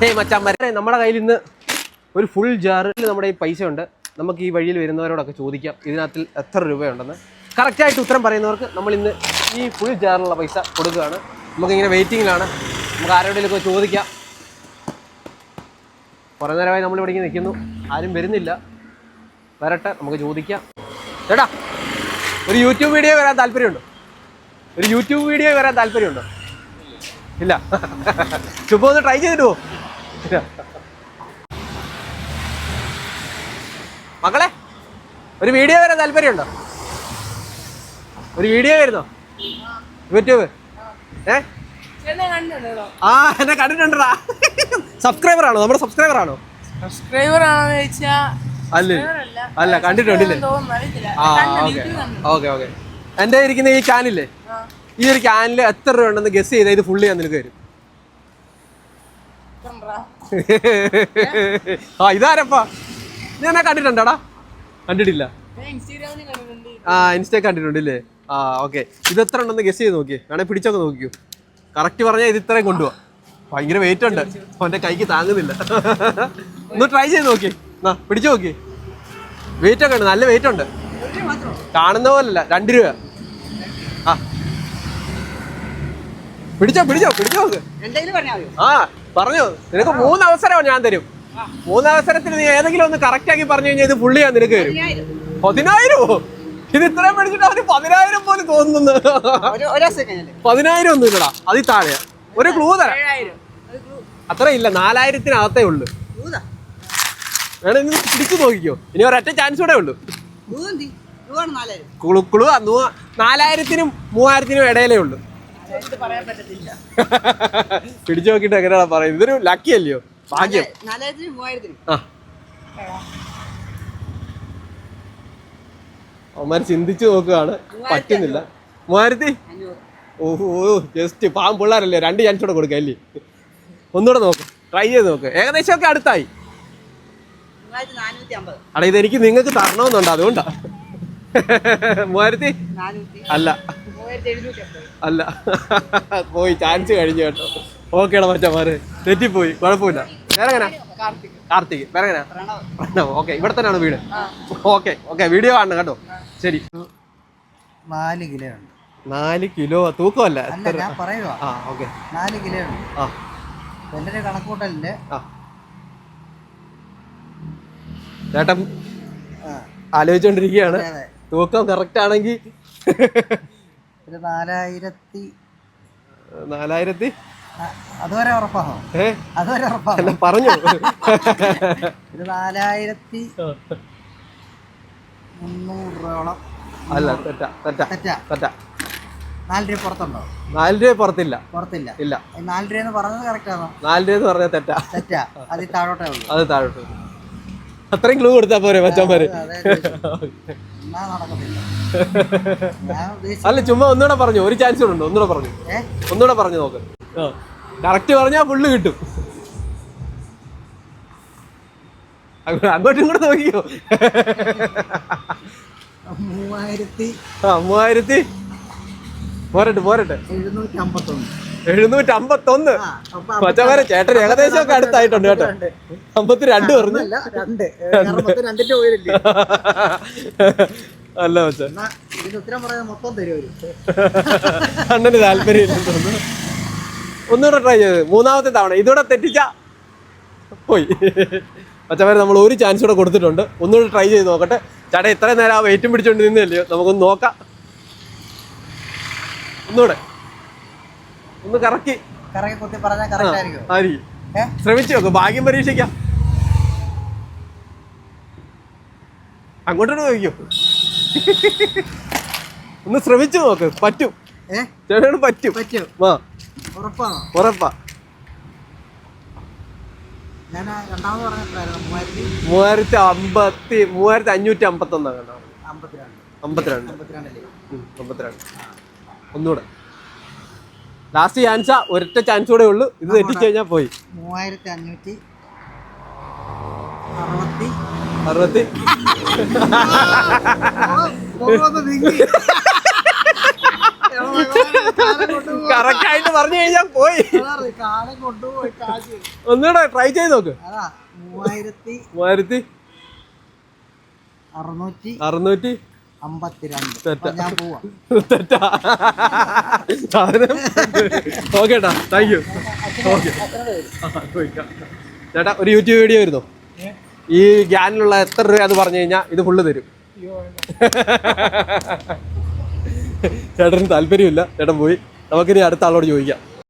ഹേ മച്ചാന്മാരെ നമ്മുടെ കയ്യിൽ ഇന്ന് ഒരു ഫുൾ ജാറിൽ നമ്മുടെ ഈ പൈസ ഉണ്ട്. നമുക്ക് ഈ വഴിയിൽ വരുന്നവരോടൊക്കെ ചോദിക്കാം. ഇതിനകത്തിൽ എത്ര രൂപയുണ്ടെന്ന്. കറക്റ്റായിട്ട് ഉത്തരം പറയുന്നവർക്ക് നമ്മൾ ഇന്ന് ഈ ഫുൾ ജാറിലുള്ള പൈസ കൊടുക്കുകയാണ്. നമുക്കിങ്ങനെ വെയിറ്റിങ്ങിലാണ് നമുക്ക് ആരോടെങ്കിലുമൊക്കെ ചോദിക്കാം. കുറേ നേരമായി ഇങ്ങനെ നിൽക്കുന്നു. ആരും വരുന്നില്ല. വരട്ടെ നമുക്ക് ചോദിക്കാം. ചേട്ടാ ഒരു യൂട്യൂബ് വീഡിയോ വരാൻ താല്പര്യമുണ്ടോ? ഒരു യൂട്യൂബ് വീഡിയോ വരാൻ താല്പര്യമുണ്ടോ? ഇല്ല. ചുമ്മാ ഒന്ന് ട്രൈ ചെയ്തിട്ട് പോ. മക്കളെ ഒരു വീഡിയോ വരാൻ താല്പര്യമുണ്ടോ? ഒരു വീഡിയോ വരുന്നോ? യൂട്യൂബ്? ഏ? ആ എന്നെ കണ്ടിട്ടുണ്ടടാ. സബ്സ്ക്രൈബർ ആണോ നമ്മുടെ സബ്സ്ക്രൈബർ ആണോ സബ്സ്ക്രൈബർ ആണോ ചോദിച്ചാ അല്ല അല്ല കണ്ടിട്ടുണ്ടല്ലേ ആ ഓക്കെ. Okay okay. എന്റെ ഇരിക്കുന്ന ഈ ക്യാനില്ലേ. ഈ ഒരു ക്യാനിൽ എത്ര രൂപ ഉണ്ടെന്ന് ഗസ് ചെയ്താൽ ഇത് ഫുള്ള് ഞാൻ നിനക്ക് കണ്ടാ? ആ ഇതാരപ്പാ? ഞാൻ കണ്ടിട്ടുണ്ടാടാ? കണ്ടിട്ടില്ല. ആ ഇൻസ്റ്റാഗ്രാമിൽ കണ്ടിട്ടുണ്ട്. ഇൻസ്റ്റ കണ്ടിട്ടുണ്ടല്ലേ? ആ ഓക്കെ. ഇത് എത്ര ഉണ്ടെന്ന് ഗസ് ചെയ്ത് നോക്കിയേ. വേണേ പിടിച്ചൊക്കെ നോക്കിയോ കറക്റ്റ് പറഞ്ഞാൽ ഇത് ഇത്രയും കൊണ്ടുപോവാ. ഭയങ്കര വെയിറ്റ് ഉണ്ട്. അവന്റെ കൈക്ക് താങ്ങുന്നില്ല. ഒന്ന് ട്രൈ ചെയ്ത് നോക്കി എന്നാ പിടിച്ചു നോക്കി വെയിറ്റ് ഒക്കെ ഉണ്ട്. നല്ല വെയിറ്റ് ഉണ്ട്. കാണുന്ന പോലല്ല. രണ്ട് രൂപ ആ. പിടിച്ചോ പിടിച്ചോ പിടിച്ചോ. നോക്ക് ആ. പറഞ്ഞോ. നിനക്ക് മൂന്ന് അവസരം ഞാൻ തരും. മൂന്ന് അവസരത്തിൽ നീ ഏതെങ്കിലും ഒന്ന് കറക്റ്റ് ആക്കി പറഞ്ഞു കഴിഞ്ഞാൽ ഇത് ഫുള്ളി ഞാൻ നിനക്ക്. തരും പതിനായിരമോ? ഇത് ഇത്രയും പഠിച്ചിട്ട് അവന് പതിനായിരം പോലും തോന്നുന്നു. പതിനായിരം ഒന്നും ഇല്ലടാ. അതിൽ താഴെയാ. ഒരു ക്ലൂ തരാം. അത്ര ഇല്ല. നാലായിരത്തിനകത്തേ ഉള്ളു. വേണം പിടിച്ചു നോക്കിക്കോ. ഇനി ഒരൊറ്റ ചാൻസ് കൂടെ ഉള്ളു. കുളുക്കുളു നാലായിരത്തിനും മൂവായിരത്തിനും ഇടയിലേ ഉള്ളു. പിടിച്ചു നോക്കിട്ട് എങ്ങനെയാ പറയുന്നത്? ഇതൊരു ലക്കി അല്ലയോ? ഭാഗ്യം. അവന്മാർ ചിന്തിച്ചു നോക്കുകയാണ്. പറ്റുന്നില്ല. മൂവായിരത്തി? ഓഹോ ജസ്റ്റ് പാവം പിള്ളേരല്ലേ രണ്ട് ചാൻസ് കൂടെ കൊടുക്കാം അല്ലേ? ഒന്നുകൂടെ നോക്ക്. ട്രൈ ചെയ്ത് നോക്ക്. ഏകദേശം ഒക്കെ അടുത്തായി. അടാ ഇതെനിക്ക് നിങ്ങൾക്ക് തരണമെന്നുണ്ട് അതുകൊണ്ടാ. മൂവായിരത്തി? അല്ല. അല്ല. പോയി ചാൻസ് കഴിഞ്ഞു കേട്ടോ. ഓക്കേടാ മറ്റന്മാര് തെറ്റിപ്പോയി കുഴപ്പമില്ല. വേറെങ്ങനാ? കാർത്തിക്. വേറെങ്ങനാ? പ്രണവ്. ഓക്കെ ഇവിടെ തന്നെയാണ് വീട്. ഓക്കെ ഓക്കെ വീഡിയോ കാണണം കേട്ടോ. ശരി. നാല് കിലോ ഉണ്ട്. നാല് കിലോ തൂക്കമല്ല? അല്ല എത്ര? ഞാൻ പറയുക ആ ഓക്കെ നാല് കിലോ ഉണ്ട്. ആ. എന്റെ ഒരു കണക്കൂട്ടലിൽ ആ. ചേട്ടൻ ആലോചിച്ചോണ്ടിരിക്കുകയാണ്. തൂക്കം കറക്റ്റ് ആണെങ്കിൽ. ഒരു നാലായിരത്തി നാലായിരത്തി? അതുവരെ ഉറപ്പാണോ? അതുവരെ ഉറപ്പാണോ? പറഞ്ഞു. ഒരു നാലായിരത്തി മുന്നൂറ് രൂപയോളം അല്ല തെറ്റ തെറ്റ തെറ്റാ. തെറ്റ. നാല് രൂപ പുറത്തുണ്ടോ? നാല് രൂപ പുറത്തില്ല. പുറത്തില്ല. ഇല്ല. നാല് രൂപ എന്ന് പറഞ്ഞത് കറക്റ്റ് ആണോ? നാല് രൂപ എന്ന് പറഞ്ഞാൽ തെറ്റാ. തെറ്റാ. അത് താഴോട്ടേ ഉള്ളൂ. അത് താഴോട്ടേ അത്രയും ക്ലൂ കൊടുത്താ പോരെ മച്ചന്മാര്. പോരെ എന്നാ നടക്കത്തില്ല. അല്ല ചുമ്മാ ഒന്നുകൂടെ പറഞ്ഞു. ഒരു ചാൻസ് കൂടെ ഉണ്ട്. ഒന്നുകൂടെ പറഞ്ഞു. ഒന്നുകൂടെ പറഞ്ഞു നോക്ക്. കറക്റ്റ് പറഞ്ഞാൽ ഫുള്ള് കിട്ടും. അങ്ങോ- അങ്ങോട്ടും കൂടെ നോക്കിയോ മൂവായിരത്തി ആ മൂവായിരത്തി പോരട്ടെ പോരട്ടെ. എഴുന്നൂറ്റി അമ്പത്തൊന്ന് എഴുന്നൂറ്റി അമ്പത്തൊന്ന്. ചേട്ടൻ ഏകദേശം ഒക്കെ അടുത്തായിട്ടുണ്ട് കേട്ടോ. അമ്പത്തി രണ്ട് പറഞ്ഞു. രണ്ട്. രണ്ടിന്റെ അല്ല അണ്ണന് താല്പര്യമില്ലെന്ന് തോന്നുന്നു. ഒന്നുകൂടെ ട്രൈ ചെയ്ത്. മൂന്നാമത്തെ തവണ. ഇതോടെ തെറ്റിച്ച പോയി. മച്ചന്മാരെ നമ്മൾ ഒരു ചാൻസ് കൂടെ കൊടുത്തിട്ടുണ്ട്. ഒന്നുകൂടെ ട്രൈ ചെയ്ത് നോക്കട്ടെ. ചേട്ടാ ഇത്രയും നേരം ആ വെയിറ്റും പിടിച്ചോണ്ട് നിന്നല്ലയോ? നമുക്കൊന്ന് നോക്കാം. ഒന്നുകൂടെ. ഒന്ന് കറക്കി. ആയിരിക്കും? ശ്രമിച്ചു നോക്കും. ഭാഗ്യം പരീക്ഷിക്കാം. അങ്ങോട്ടോട്ട് നോക്കിയോ ഒന്ന് ശ്രമിച്ചു നോക്ക്. പറ്റും. ചേട്ടന് പറ്റും. പറ്റും. ആ ഉറപ്പാണോ? ഉറപ്പാ. മൂവായിരത്തി അമ്പത്തി മൂവായിരത്തി അഞ്ഞൂറ്റി അമ്പത്തൊന്നാ കണ്ടോ അമ്പത്തിരണ്ട്. അമ്പത്തിരണ്ട്. അമ്പത്തിരണ്ട്. ഒന്നുകൂടെ ലാസ്റ്റ് ചാൻസാ ഒരൊറ്റ ചാൻസ് കൂടെ ഉള്ളൂ. ഇത് തെറ്റിച്ചു കഴിഞ്ഞാൽ പോയി. മൂവായിരത്തി അഞ്ഞൂറ്റി അറുപത്തി. കറക്റ്റായിട്ട് പറഞ്ഞു കഴിഞ്ഞാൽ പോയി. ഒന്നുകൂടെ ട്രൈ ചെയ്ത് നോക്ക്. മൂവായിരത്തി മൂവായിരത്തി അറുന്നൂറ്റി ഓക്കെ ഏട്ടാ താങ്ക് യു ഓക്കെ. ചേട്ടാ ഒരു യൂട്യൂബ് വീഡിയോ വരുന്നു? ഈ ഗ്യാനിലുള്ള എത്ര രൂപ അത് പറഞ്ഞു കഴിഞ്ഞാൽ ഇത് ഫുള്ള് തരും. ചേട്ടന് താല്പര്യമില്ല. ചേട്ടൻ പോയി. നമുക്കിനി അടുത്ത ആളോട് ചോദിക്കാം.